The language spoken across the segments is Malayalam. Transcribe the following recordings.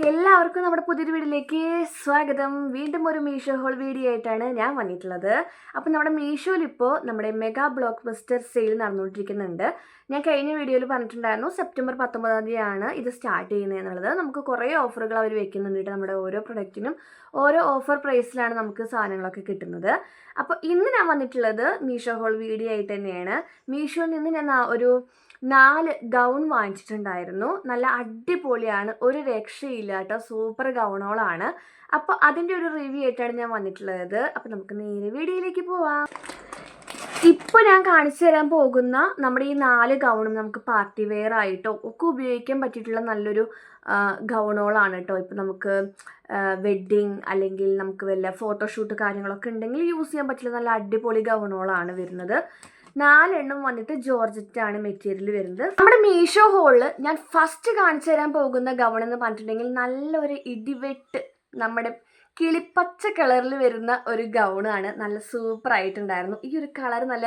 എല്ലാവർക്കും നമ്മുടെ പുതിയൊരു വീഡിയോയിലേക്ക് സ്വാഗതം. വീണ്ടും ഒരു മീഷോ ഹോൾ വീഡിയോ ആയിട്ടാണ് ഞാൻ വന്നിട്ടുള്ളത്. അപ്പോൾ നമ്മുടെ മീഷോയിൽ ഇപ്പോൾ നമ്മുടെ മെഗാ ബ്ലോക്ക് ബസ്റ്റർ സെയിൽ നടന്നുകൊണ്ടിരിക്കുന്നുണ്ട്. ഞാൻ കഴിഞ്ഞ വീഡിയോയിൽ പറഞ്ഞിട്ടുണ്ടായിരുന്നു സെപ്റ്റംബർ പത്തൊമ്പതാം തീയതിയാണ് ഇത് സ്റ്റാർട്ട് ചെയ്യുന്നത് എന്നുള്ളത്. നമുക്ക് കുറേ ഓഫറുകൾ അവർ വെക്കുന്നുണ്ട് നമ്മുടെ ഓരോ പ്രൊഡക്റ്റിനും ഓരോ ഓഫർ പ്രൈസിലാണ് നമുക്ക് സാധനങ്ങളൊക്കെ കിട്ടുന്നത്. അപ്പോൾ ഇന്ന് ഞാൻ വന്നിട്ടുള്ളത് മീഷോ ഹോൾ വീഡിയോ ആയിട്ട് തന്നെയാണ്. മീഷോയിൽ നിന്ന് ഞാൻ ഒരു നാല് ഗൗൺ വാങ്ങിച്ചിട്ടുണ്ടായിരുന്നു. നല്ല അടിപൊളിയാണ്. ഒരു രക്ഷയില്ല കേട്ടോ. സൂപ്പർ ഗൗണുകളാണ് അപ്പോൾ അതിന്റെ ഒരു റിവ്യൂ ആയിട്ടാണ് ഞാൻ വന്നിട്ടുള്ളത്. അപ്പോൾ നമുക്ക് നേരെ വീഡിയോയിലേക്ക് പോവാം. ഇപ്പോൾ ഞാൻ കാണിച്ചു തരാൻ പോകുന്ന നമ്മുടെ ഈ നാല് ഗൗണും നമുക്ക് പാർട്ടി വെയർ ആയിട്ടോ ഒക്കെ ഉപയോഗിക്കാൻ പറ്റിയിട്ടുള്ള നല്ലൊരു ഗൗണോളാണ് കേട്ടോ. ഇപ്പോൾ നമുക്ക് വെഡ്ഡിങ് അല്ലെങ്കിൽ നമുക്ക് വല്ല ഫോട്ടോഷൂട്ട് കാര്യങ്ങളൊക്കെ ഉണ്ടെങ്കിൽ യൂസ് ചെയ്യാൻ പറ്റില്ല നല്ല അടിപൊളി ഗൗണുകളാണ് വരുന്നത്. നാലെണ്ണം വന്നിട്ട് ജോർജറ്റ് ആണ് മെറ്റീരിയൽ വരുന്നത്. നമ്മുടെ മീഷോ ഹോളിൽ ഞാൻ ഫസ്റ്റ് കാണിച്ചു തരാൻ പോകുന്ന ഗൗൺ എന്ന് പറഞ്ഞിട്ടുണ്ടെങ്കിൽ നല്ലൊരു ഇടിവെട്ട് നമ്മുടെ കിളിപ്പച്ച കളറിൽ വരുന്ന ഒരു ഗൗണാണ് നല്ല സൂപ്പർ ആയിട്ടുണ്ടായിരുന്നു. ഈ ഒരു കളർ നല്ല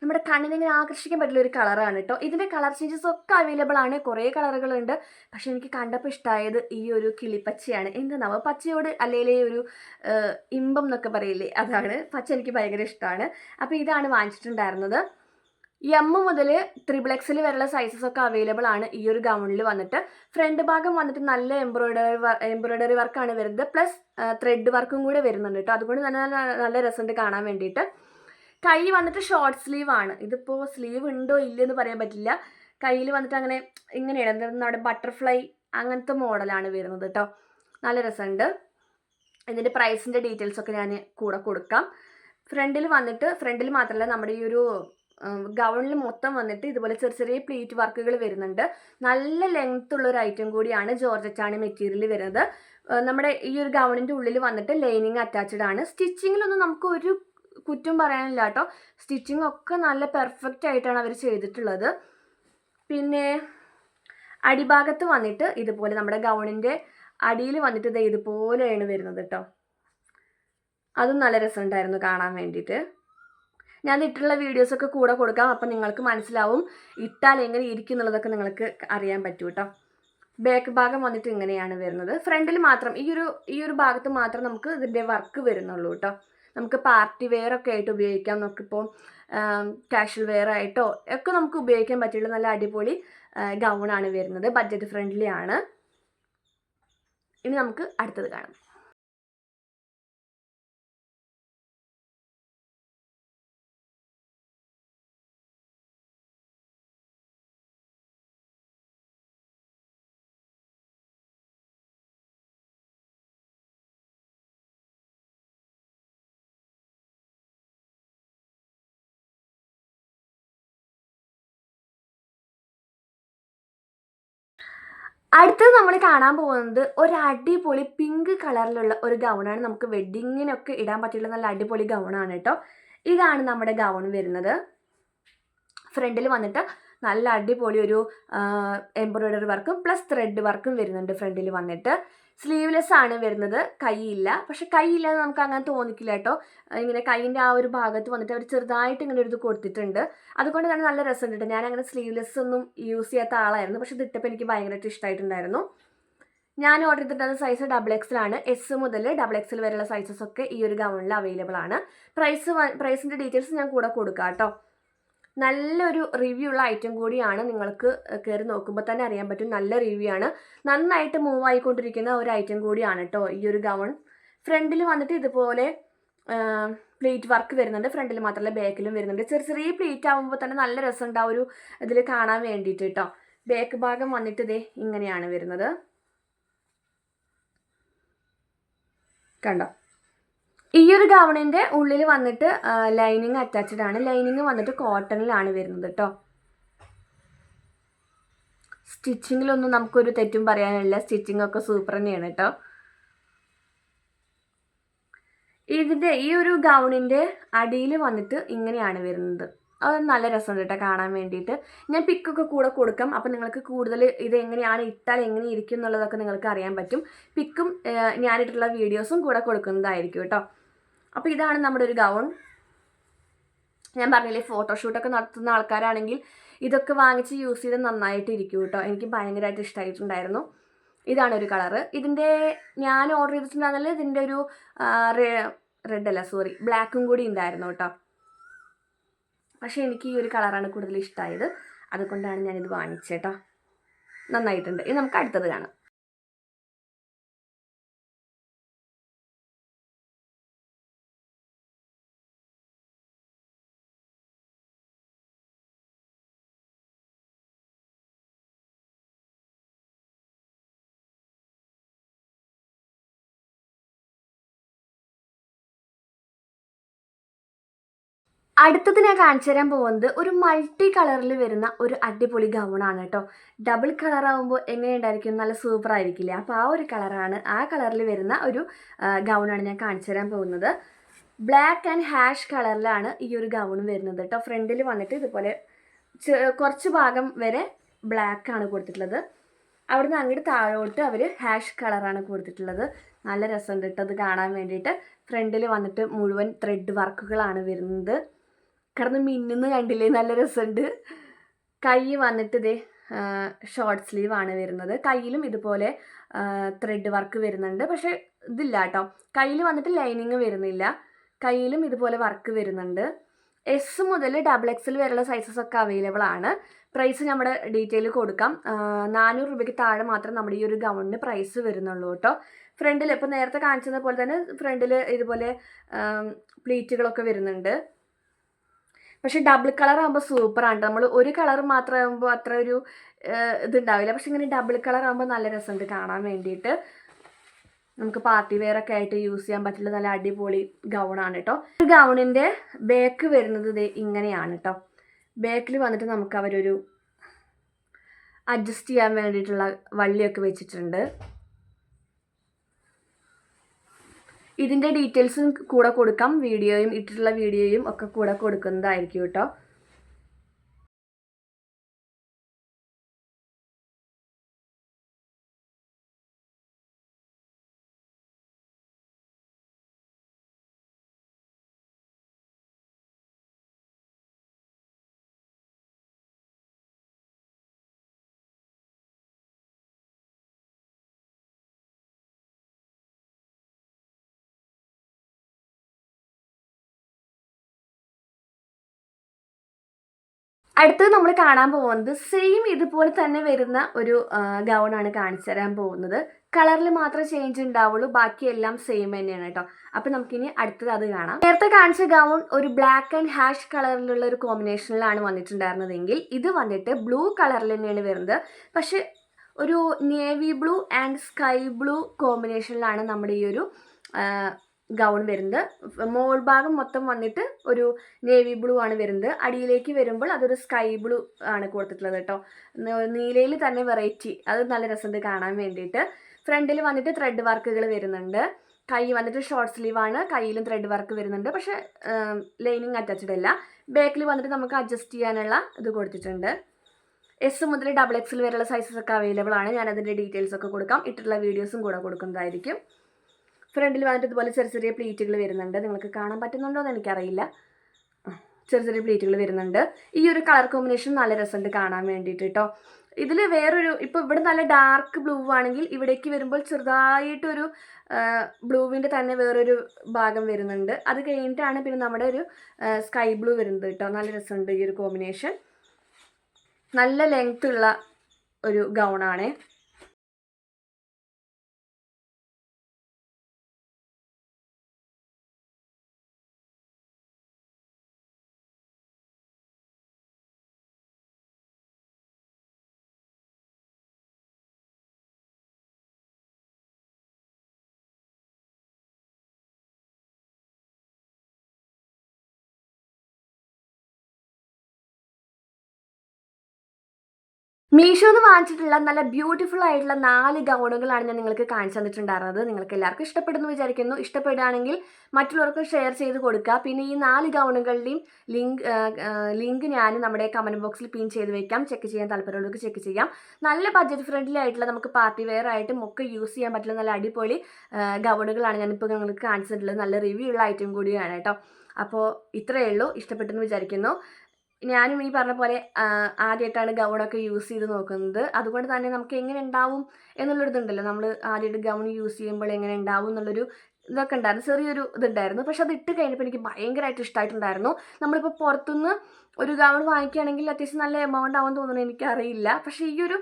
നമ്മുടെ കണ്ണിനെ ആകർഷിക്കാൻ പറ്റുന്ന ഒരു കളറാണ് കേട്ടോ ഇതിന്റെ കളർ ചേഞ്ചസ് ഒക്കെ അവൈലബിൾ ആണ്. കുറേ കളറുകളുണ്ട് പക്ഷെ എനിക്ക് കണ്ടപ്പോൾ ഇഷ്ടമായത് ഈ ഒരു കിളിപ്പച്ചയാണ്. എന്താണാവോ പച്ചയോട് അല്ലെങ്കിൽ ഒരു ഇമ്പം എന്നൊക്കെ പറയില്ലേ? അതാണ്. പച്ച എനിക്ക് ഭയങ്കര ഇഷ്ടമാണ് അപ്പോൾ ഇതാണ് വാങ്ങിച്ചിട്ടുണ്ടായിരുന്നത്. എം മുതൽ ത്രിബിൾ എക്സിൽ വരെയുള്ള സൈസസ് ഒക്കെ അവൈലബിൾ ആണ് ഈ ഒരു ഗൗണിൽ വന്നിട്ട്. ഫ്രണ്ട് ഭാഗം വന്നിട്ട് നല്ല എംബ്രോയിഡറി എംബ്രോയിഡറി വർക്കാണ് വരുന്നത്. പ്ലസ് ത്രെഡ് വർക്കും കൂടെ വരുന്നുണ്ട് കേട്ടോ അതുകൊണ്ട് തന്നെ നല്ല രസമുണ്ട് കാണാൻ വേണ്ടിയിട്ട്. കൈ വന്നിട്ട് ഷോർട്ട് സ്ലീവ് ആണ്. ഇതിപ്പോൾ സ്ലീവ് ഉണ്ടോ ഇല്ലെന്ന് പറയാൻ പറ്റില്ല. കയ്യിൽ വന്നിട്ട് അങ്ങനെ ഇങ്ങനെയാണ്. എന്താ ബട്ടർഫ്ലൈ അങ്ങനത്തെ മോഡലാണ് വരുന്നത് കേട്ടോ നല്ല രസമുണ്ട്. ഇതിന്റെ പ്രൈസിന്റെ ഡീറ്റെയിൽസ് ഒക്കെ ഞാൻ കൂടെ കൊടുക്കാം. ഫ്രണ്ടിൽ വന്നിട്ട് ഫ്രണ്ടിൽ മാത്രമല്ല നമ്മുടെ ഈ ഒരു ഗൗണിൽ മൊത്തം വന്നിട്ട് ഇതുപോലെ ചെറിയ ചെറിയ പ്ലീറ്റ് വർക്കുകൾ വരുന്നുണ്ട്. നല്ല ലെങ്ത് ഉള്ള ഒരു ഐറ്റം കൂടിയാണ് ജോർജറ്റാണ് മെറ്റീരിയൽ വരുന്നത്. നമ്മുടെ ഈ ഒരു ഗൗണിന്റെ ഉള്ളിൽ വന്നിട്ട് ലൈനിങ് അറ്റാച്ച്ഡ് ആണ്. സ്റ്റിച്ചിങ്ങിലൊന്നും നമുക്ക് ഒരു കുറ്റം പറയാനില്ല കേട്ടോ. സ്റ്റിച്ചിങ് ഒക്കെ നല്ല പെർഫെക്റ്റ് ആയിട്ടാണ് അവർ ചെയ്തിട്ടുള്ളത്. പിന്നെ അടിഭാഗത്ത് വന്നിട്ട് ഇതുപോലെ നമ്മുടെ ഗൗണിന്റെ അടിയിൽ വന്നിട്ട് ഇത് ഇതുപോലെയാണ് വരുന്നത് കേട്ടോ. അതും നല്ല രസമുണ്ടായിരുന്നു കാണാൻ വേണ്ടിയിട്ട്. ഞാൻ ഇട്ടുള്ള വീഡിയോസൊക്കെ കൂടെ കൊടുക്കാം. അപ്പം നിങ്ങൾക്ക് മനസ്സിലാവും ഇട്ടാൽ എങ്ങനെ ഇരിക്കും എന്നുള്ളതൊക്കെ നിങ്ങൾക്ക് അറിയാൻ പറ്റൂ കേട്ടോ ബാക്ക് ഭാഗം വന്നിട്ട് ഇങ്ങനെയാണ് വരുന്നത്. ഫ്രണ്ടിൽ മാത്രം ഈ ഒരു ഈ ഒരു ഭാഗത്ത് മാത്രം നമുക്ക് ഇതിന്റെ വർക്ക് വരുന്നുള്ളൂ കേട്ടോ നമുക്ക് പാർട്ടി വെയർ ഒക്കെ ആയിട്ട് ഉപയോഗിക്കാം. നമുക്കിപ്പോൾ കാഷ്വൽ വെയർ ആയിട്ടോ ഒക്കെ നമുക്ക് ഉപയോഗിക്കാൻ പറ്റിയുള്ള നല്ല അടിപൊളി ഗൗണാണ് വരുന്നത്. ബഡ്ജറ്റ് ഫ്രണ്ട്ലി ആണ്. ഇനി നമുക്ക് അടുത്തത് കാണാം. അടുത്തത് നമ്മൾ കാണാൻ പോകുന്നത് ഒരു അടിപൊളി പിങ്ക് കളറിലുള്ള ഒരു ഗൗണാണ് നമുക്ക് വെഡ്ഡിങ്ങിനൊക്കെ ഇടാൻ പറ്റിയുള്ള നല്ല അടിപൊളി ഗൗണാണ് കേട്ടോ. ഇതാണ് നമ്മുടെ ഗൗൺ വരുന്നത്. ഫ്രണ്ടിൽ വന്നിട്ട് നല്ല അടിപൊളി ഒരു എംബ്രോയിഡറി വർക്കും പ്ലസ് ത്രെഡ് വർക്കും വരുന്നുണ്ട് ഫ്രണ്ടിൽ വന്നിട്ട്. സ്ലീവ്ലെസ് ആണ് വരുന്നത് കൈയില്ല. പക്ഷെ കൈയില്ലാതെ നമുക്ക് അങ്ങനെ തോന്നിക്കില്ല കേട്ടോ. ഇങ്ങനെ കൈയിന്റെ ആ ഒരു ഭാഗത്ത് വന്നിട്ട് അവർ ചെറുതായിട്ട് ഇങ്ങനെ ഒരു ഇത് കൊടുത്തിട്ടുണ്ട്. അതുകൊണ്ട് തന്നെ നല്ല രസമുണ്ട് കേട്ടോ. ഞാൻ അങ്ങനെ സ്ലീവ്ലെസ് ഒന്നും യൂസ് ചെയ്യാത്ത ആളായിരുന്നു. പക്ഷെ ഇതിട്ടപ്പോൾ എനിക്ക് ഭയങ്കരമായിട്ട് ഇഷ്ടമായിട്ടുണ്ടായിരുന്നു ഞാൻ ഓർഡർ ചെയ്തിട്ടുള്ള സൈസ് ഡബിൾ എക്സിലാണ് എസ് മുതൽ ഡബിൾ എക്സിൽ വരെയുള്ള സൈസസ് ഒക്കെ ഈ ഒരു ഗൗണിൽ അവൈലബിൾ ആണ്. പ്രൈസ് പ്രൈസിന്റെ ഡീറ്റെയിൽസ് ഞാൻ കൂടെ കൊടുക്കാം കേട്ടോ. നല്ലൊരു റിവ്യൂ ഉള്ള ഐറ്റം കൂടിയാണ് നിങ്ങൾക്ക് കയറി നോക്കുമ്പോൾ തന്നെ അറിയാൻ പറ്റും. നല്ല റിവ്യൂ ആണ്. നന്നായിട്ട് മൂവ് ആയിക്കൊണ്ടിരിക്കുന്ന ഒരു ഐറ്റം കൂടിയാണ് കേട്ടോ ഈ ഒരു ഗൗൺ ഫ്രണ്ടിൽ വന്നിട്ട് ഇതുപോലെ പ്ലേറ്റ് വർക്ക് വരുന്നുണ്ട്. ഫ്രണ്ടിൽ മാത്രമല്ല ബാക്കിലും വരുന്നുണ്ട്. ചെറിയ ചെറിയ പ്ലേറ്റ് ആകുമ്പോൾ തന്നെ നല്ല രസമുണ്ട് ആ ഒരു ഇതിൽ കാണാൻ വേണ്ടിയിട്ട് കേട്ടോ ബാക്ക് ഭാഗം വന്നിട്ട് ഇതേ ഇങ്ങനെയാണ് വരുന്നത്. കണ്ടോ? ഈ ഒരു ഗൗണിന്റെ ഉള്ളിൽ വന്നിട്ട് ലൈനിങ് അറ്റാച്ച്ഡ് ആണ്. ലൈനിങ് വന്നിട്ട് കോട്ടണിലാണ് വരുന്നത് കേട്ടോ സ്റ്റിച്ചിങ്ങിലൊന്നും നമുക്കൊരു തെറ്റും പറയാനില്ല. സ്റ്റിച്ചിങ് ഒക്കെ സൂപ്പർ തന്നെയാണ് കേട്ടോ ഇതിന്റെ ഈ ഒരു ഗൗണിന്റെ അടിയിൽ വന്നിട്ട് ഇങ്ങനെയാണ് വരുന്നത്. അത് നല്ല രസമുണ്ട് കേട്ടോ കാണാൻ വേണ്ടിയിട്ട്. ഞാൻ പിക്കൊക്കെ കൂടെ കൊടുക്കാം. അപ്പം നിങ്ങൾക്ക് കൂടുതൽ ഇത് എങ്ങനെയാണ് ഇട്ടാൽ എങ്ങനെ ഇരിക്കും എന്നുള്ളതൊക്കെ നിങ്ങൾക്ക് അറിയാൻ പറ്റും. പിക്കും ഞാനിട്ടുള്ള വീഡിയോസും കൂടെ കൊടുക്കുന്നതായിരിക്കും കേട്ടോ അപ്പോൾ ഇതാണ് നമ്മുടെ ഒരു ഗൗൺ. ഞാൻ പറഞ്ഞില്ലേ ഫോട്ടോഷൂട്ടൊക്കെ നടത്തുന്ന ആൾക്കാരാണെങ്കിൽ ഇതൊക്കെ വാങ്ങിച്ച് യൂസ് ചെയ്ത് നന്നായിട്ട് ഇരിക്കും കേട്ടോ. എനിക്ക് ഭയങ്കരമായിട്ട് ഇഷ്ടമായിട്ടുണ്ടായിരുന്നു ഇതാണ് ഒരു കളറ് ഇതിന്റെ ഞാൻ ഓർഡർ ചെയ്തിട്ടുണ്ടായിരുന്നില്ല ഇതിന്റെ ഒരു റെഡ് അല്ല സോറി ബ്ലാക്കും കൂടി ഉണ്ടായിരുന്നു കേട്ടോ. പക്ഷേ എനിക്ക് ഈ ഒരു കളറാണ് കൂടുതൽ ഇഷ്ടമായത് അതുകൊണ്ടാണ് ഞാനിത് വാങ്ങിച്ചേട്ടോ നന്നായിട്ടുണ്ട്. ഇനി നമുക്ക് അടുത്തത് കാണാം. അടുത്തത് ഞാൻ കാണിച്ചു തരാൻ പോകുന്നത് ഒരു മൾട്ടി കളറിൽ വരുന്ന ഒരു അടിപൊളി ഗൗണാണ് കേട്ടോ. ഡബിൾ കളർ ആകുമ്പോൾ എങ്ങനെയുണ്ടായിരിക്കും? നല്ല സൂപ്പർ ആയിരിക്കില്ലേ? അപ്പോൾ ആ ഒരു കളറാണ് ആ കളറിൽ വരുന്ന ഒരു ഗൗണാണ് ഞാൻ കാണിച്ചു തരാൻ പോകുന്നത്. ബ്ലാക്ക് ആൻഡ് ഹാഷ് കളറിലാണ് ഈ ഒരു ഗൗൺ വരുന്നത് കേട്ടോ. ഫ്രണ്ടിൽ വന്നിട്ട് ഇതുപോലെ കുറച്ച് ഭാഗം വരെ ബ്ലാക്ക് ആണ് കൊടുത്തിട്ടുള്ളത്. അവിടുന്ന് അങ്ങോട്ട് താഴോട്ട് അവർ ഹാഷ് കളറാണ് കൊടുത്തിട്ടുള്ളത്. നല്ല രസമുണ്ട് കേട്ടോ അത് കാണാൻ വേണ്ടിയിട്ട്. ഫ്രണ്ടിൽ വന്നിട്ട് മുഴുവൻ ത്രെഡ് വർക്കുകളാണ് വരുന്നത്. കിടന്ന് മിന്നുന്ന് കണ്ടില്ലേ? നല്ല രസമുണ്ട്. കൈ വന്നിട്ട് ഇതേ ഷോർട്ട് സ്ലീവ് ആണ് വരുന്നത്. കയ്യിലും ഇതുപോലെ ത്രെഡ് വർക്ക് വരുന്നുണ്ട്. പക്ഷെ ഇതില്ല കേട്ടോ കയ്യിൽ വന്നിട്ട് ലൈനിങ് വരുന്നില്ല. കയ്യിലും ഇതുപോലെ വർക്ക് വരുന്നുണ്ട്. എസ് മുതൽ ഡബിൾ എക്സിൽ വരെയുള്ള സൈസസ് ഒക്കെ അവൈലബിൾ ആണ്. പ്രൈസ് നമ്മുടെ ഡീറ്റെയിൽ കൊടുക്കാം. നാനൂറ് രൂപയ്ക്ക് താഴെ മാത്രം നമ്മുടെ ഈ ഒരു ഗൗണിന് പ്രൈസ് വരുന്നുള്ളൂ കേട്ടോ ഫ്രണ്ടിൽ ഇപ്പോൾ നേരത്തെ കാണിച്ചത് പോലെ തന്നെ ഫ്രണ്ടിൽ ഇതുപോലെ പ്ലീറ്റുകളൊക്കെ വരുന്നുണ്ട്. പക്ഷെ ഡബിൾ കളർ ആകുമ്പോൾ സൂപ്പറാണ് നമ്മൾ ഒരു കളർ മാത്രമാകുമ്പോൾ അത്ര ഒരു ഇതുണ്ടാവില്ല. പക്ഷെ ഇങ്ങനെ ഡബിൾ കളർ ആകുമ്പോൾ നല്ല രസമുണ്ട് കാണാൻ വേണ്ടിയിട്ട്. നമുക്ക് പാർട്ടി വെയർ ഒക്കെ ആയിട്ട് യൂസ് ചെയ്യാൻ പറ്റുള്ള നല്ല അടിപൊളി ഗൗണാണ് കേട്ടോ ഒരു ഗൗണിന്റെ ബാക്ക് വരുന്നത് ദേ ഇങ്ങനെയാണ് കേട്ടോ ബാക്കിൽ വന്നിട്ട് നമുക്ക് അവരൊരു അഡ്ജസ്റ്റ് ചെയ്യാൻ വേണ്ടിയിട്ടുള്ള വള്ളിയൊക്കെ വെച്ചിട്ടുണ്ട്. ഇതിന്റെ ഡീറ്റെയിൽസും കൂടെ കൊടുക്കാം. വീഡിയോയും ഇട്ടിട്ടുള്ള വീഡിയോയും ഒക്കെ കൂടെ കൊടുക്കുന്നതായിരിക്കും കേട്ടോ. അടുത്തത് നമ്മൾ കാണാൻ പോകുന്നത് സെയിം ഇതുപോലെ തന്നെ വരുന്ന ഒരു ഗൗണാണ് കാണിച്ചു തരാൻ പോകുന്നത്. കളറിൽ മാത്രം ചേഞ്ച് ഉണ്ടാവുള്ളൂ ബാക്കിയെല്ലാം സെയിം തന്നെയാണ് കേട്ടോ. അപ്പം നമുക്കിനി അടുത്തത് അത് കാണാം. നേരത്തെ കാണിച്ച ഗൗൺ ഒരു ബ്ലാക്ക് ആൻഡ് ഹാഷ് കളറിലുള്ള ഒരു കോമ്പിനേഷനിലാണ് വന്നിട്ടുണ്ടായിരുന്നതെങ്കിൽ ഇത് വന്നിട്ട് ബ്ലൂ കളറിൽ തന്നെയാണ് വരുന്നത്. പക്ഷെ ഒരു navy blue and sky blue കോമ്പിനേഷനിലാണ് നമ്മുടെ ഈ ഒരു ഗൗൺ വരുന്നത്. മോൾ ഭാഗം മൊത്തം വന്നിട്ട് ഒരു നേവി ബ്ലൂ ആണ് വരുന്നത്. അടിയിലേക്ക് വരുമ്പോൾ അതൊരു സ്കൈ ബ്ലൂ ആണ് കൊടുത്തിട്ടുള്ളത് കേട്ടോ. നീലയിൽ തന്നെ വെറൈറ്റി അത് നല്ല രസമുണ്ട് കാണാൻ വേണ്ടിയിട്ട്. ഫ്രണ്ടിൽ വന്നിട്ട് ത്രെഡ് വർക്കുകൾ വരുന്നുണ്ട്. കൈ വന്നിട്ട് ഷോർട്ട് സ്ലീവ് ആണ്. കയ്യിലും ത്രെഡ് വർക്ക് വരുന്നുണ്ട്. പക്ഷേ ലൈനിങ് അറ്റാച്ച്ഡ് അല്ല. ബാക്കിൽ വന്നിട്ട് നമുക്ക് അഡ്ജസ്റ്റ് ചെയ്യാനുള്ള ഇത് കൊടുത്തിട്ടുണ്ട്. എസ് മുതൽ ഡബിൾ എക്സിൽ വരെയുള്ള സൈസസ് ഒക്കെ അവൈലബിൾ ആണ്. ഞാൻ അതിന്റെ ഡീറ്റെയിൽസ് ഒക്കെ കൊടുക്കാം. ഇട്ടിട്ടുള്ള വീഡിയോസും കൂടെ കൊടുക്കുന്നതായിരിക്കും. ഫ്രണ്ടിൽ വന്നിട്ട് ഇതുപോലെ ചെറിയ ചെറിയ പ്ലേറ്റുകൾ വരുന്നുണ്ട്. നിങ്ങൾക്ക് കാണാൻ പറ്റുന്നുണ്ടോ എന്ന് എനിക്കറിയില്ല. ചെറിയ ചെറിയ പ്ലേറ്റുകൾ വരുന്നുണ്ട്. ഈ ഒരു കളർ കോമ്പിനേഷൻ നല്ല രസമുണ്ട് കാണാൻ വേണ്ടിയിട്ട് കേട്ടോ ഇതിൽ വേറൊരു ഇപ്പോൾ ഇവിടെ നല്ല ഡാർക്ക് ബ്ലൂ ആണെങ്കിൽ ഇവിടേക്ക് വരുമ്പോൾ ചെറുതായിട്ടൊരു ബ്ലൂവിന്റെ തന്നെ വേറൊരു ഭാഗം വരുന്നുണ്ട്. അത് കഴിഞ്ഞിട്ടാണ് പിന്നെ നമ്മുടെ ഒരു സ്കൈ ബ്ലൂ വരുന്നത് കേട്ടോ നല്ല രസമുണ്ട് ഈ ഒരു കോമ്പിനേഷൻ. നല്ല ലെങ്ത് ഉള്ള ഒരു ഗൗണാണേ മീഷോന്ന് വാങ്ങിച്ചിട്ടുള്ള നല്ല ബ്യൂട്ടിഫുൾ ആയിട്ടുള്ള നാല് ഗൗണുകളാണ് ഞാൻ നിങ്ങൾക്ക് കാണിച്ചു തന്നിട്ടുണ്ടായിരുന്നത്. നിങ്ങൾക്ക് എല്ലാവർക്കും ഇഷ്ടപ്പെടുന്നു വിചാരിക്കുന്നു. ഇഷ്ടപ്പെടുകയാണെങ്കിൽ മറ്റുള്ളവർക്ക് ഷെയർ ചെയ്ത് കൊടുക്കുക. പിന്നെ ഈ നാല് ഗൗണുകളുടെയും ലിങ്ക് ലിങ്ക് ഞാൻ നമ്മുടെ കമന്റ് ബോക്സിൽ പിൻ ചെയ്ത് വെക്കാം. ചെക്ക് ചെയ്യാൻ താല്പര്യമുള്ളവർക്ക് ചെക്ക് ചെയ്യാം. നല്ല ബഡ്ജറ്റ് ഫ്രണ്ട്ലി ആയിട്ടുള്ള നമുക്ക് പാർട്ടി വെയർ ആയിട്ടും ഒക്കെ യൂസ് ചെയ്യാൻ പറ്റുന്ന നല്ല അടിപൊളി ഗൗണുകളാണ് ഞാനിപ്പോൾ നിങ്ങൾക്ക് കാണിച്ചിട്ടുള്ളത് നല്ല റിവ്യൂ ഉള്ള ഐറ്റം കൂടിയാണ് കേട്ടോ. അപ്പോൾ ഇത്രയേ ഉള്ളൂ. ഇഷ്ടപ്പെട്ടെന്ന് വിചാരിക്കുന്നു. ഞാനും ഈ പറഞ്ഞ പോലെ ആദ്യമായിട്ടാണ് ഗൗണൊക്കെ യൂസ് ചെയ്ത് നോക്കുന്നത്. അതുകൊണ്ട് തന്നെ നമുക്ക് എങ്ങനെ ഉണ്ടാവും എന്നുള്ളൊരിതുണ്ടല്ലോ. നമ്മൾ ആദ്യമായിട്ട് ഗൗൺ യൂസ് ചെയ്യുമ്പോൾ എങ്ങനെ ഉണ്ടാവും എന്നുള്ളൊരു ഇതൊക്കെ ഉണ്ടായിരുന്നു. ചെറിയൊരു ഇതുണ്ടായിരുന്നു. പക്ഷെ അത് ഇട്ട് കഴിഞ്ഞപ്പോൾ എനിക്ക് ഭയങ്കരമായിട്ട് ഇഷ്ടമായിട്ടുണ്ടായിരുന്നു നമ്മളിപ്പോൾ പുറത്തുനിന്ന് ഒരു ഗൗൺ വാങ്ങിക്കുകയാണെങ്കിൽ അത്യാവശ്യം നല്ല എമൗണ്ട് ആവുമെന്ന് തോന്നുന്നു എനിക്കറിയില്ല. പക്ഷേ ഈ ഒരു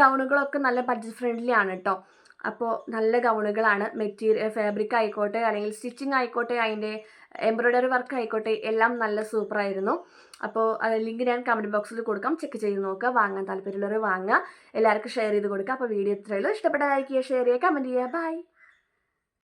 ഗൗണുകളൊക്കെ നല്ല ബഡ്ജറ്റ് ഫ്രണ്ട്ലി ആണ് കേട്ടോ അപ്പോൾ നല്ല ഗൗണുകളാണ്. മെറ്റീരിയൽ ഫാബ്രിക് ആയിക്കോട്ടെ അല്ലെങ്കിൽ സ്റ്റിച്ചിങ് ആയിക്കോട്ടെ അതിന്റെ എംബ്രോയ്ഡറി വർക്ക് ആയിക്കോട്ടെ എല്ലാം നല്ല സൂപ്പറായിരുന്നു. അപ്പോൾ ലിങ്ക് ഞാൻ കമന്റ് ബോക്സിൽ കൊടുക്കാം. ചെക്ക് ചെയ്ത് നോക്കുക. വാങ്ങാൻ താല്പര്യമുള്ളവർ വാങ്ങുക. എല്ലാവർക്കും ഷെയർ ചെയ്ത് കൊടുക്കുക. അപ്പോൾ വീഡിയോ ഇത്രയുള്ളൂ ഇഷ്ടപ്പെട്ട ലൈക്ക് ചെയ്യുക ഷെയർ ചെയ്യുക കമന്റ് ചെയ്യുക. ബൈ